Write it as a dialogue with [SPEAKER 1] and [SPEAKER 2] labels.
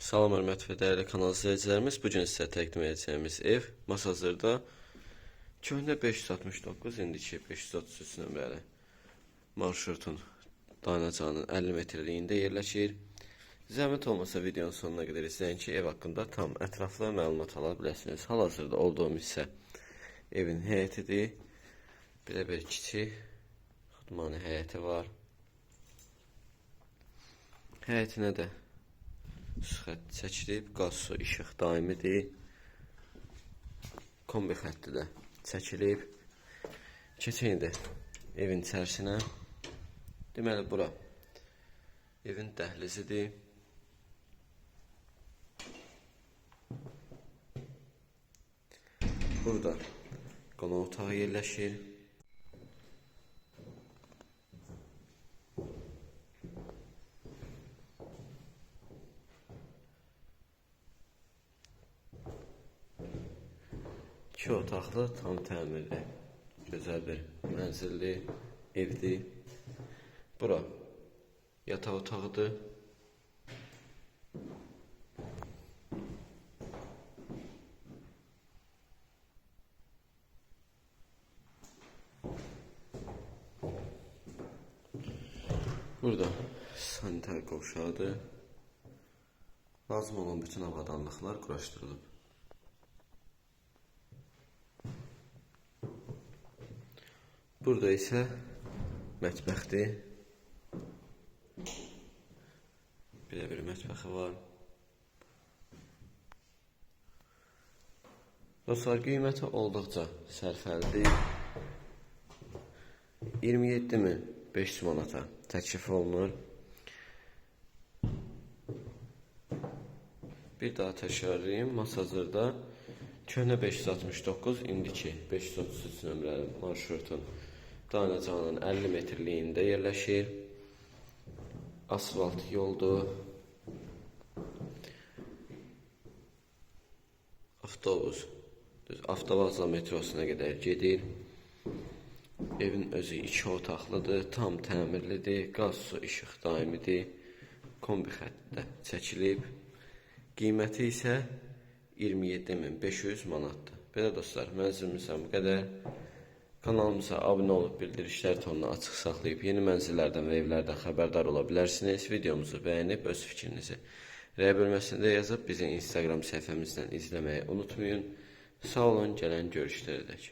[SPEAKER 1] Salam hörmət və dəyərli kanal izləyicilərimiz, bu gün sizə təqdim edəcəyimiz ev Masazırda köhnə 569, indiki 533 nömrəli marşrutun dayanacağının 50 metrliyində yerləşir. Zəhmət olmasa videonun sonuna qədər izləyin ki, ev haqqında tam ətraflı məlumat ala biləsiniz. Hal-hazırda olduğum hissə evin həyətidir. Belə bir kiçik xudmani həyəti var. Həyətinə də su xətti çəkilib, qaz su işıq daimidir. Kombi xətti də çəkilib. Keçək indi evin içərisinə. Deməli bura evin dəhlizidir. Burada qonaq otağı yerləşir. İki otaqlı, tam təmirli, gözəl bir mənzilli evdir. Bura yataq otağıdır. Burada sanitar qovşağı Lazım olan bütün avadanlıqlar quraşdırılıb. Burada isə mətbəxdir. Belə bir mətbəxi var. Dostlar, qiyməti olduqca sərfəlidir. 27500 manata təklif olunur. Bir daha təkrarlayayım. Masazırda köhnə 569, indiki 533 nömrəli marşrutun dayanacağının 50 metrliyində yerləşir. Asfalt yoldur. Avtobus düz avtovazla metrosuna qədər gedir. Evin özü iki otaqlıdır, tam təmirlidir, qaz su işıq daimidir. Kombi xəttdə çəkilib. Qiyməti isə 27500 manatdır. Belə dostlar, mənzilimizdən bu qədər. Kanalımıza abunə olub bildirişlər tonunu açıq saxlayıb yeni mənzillərdən və evlərdən xəbərdar ola bilərsiniz. Videomuzu bəyənib öz fikrinizi rəy bölməsində yazıb bizi Instagram səhifəmizdən izləməyi unutmayın. Sağ olun, gələn görüşlərə dək.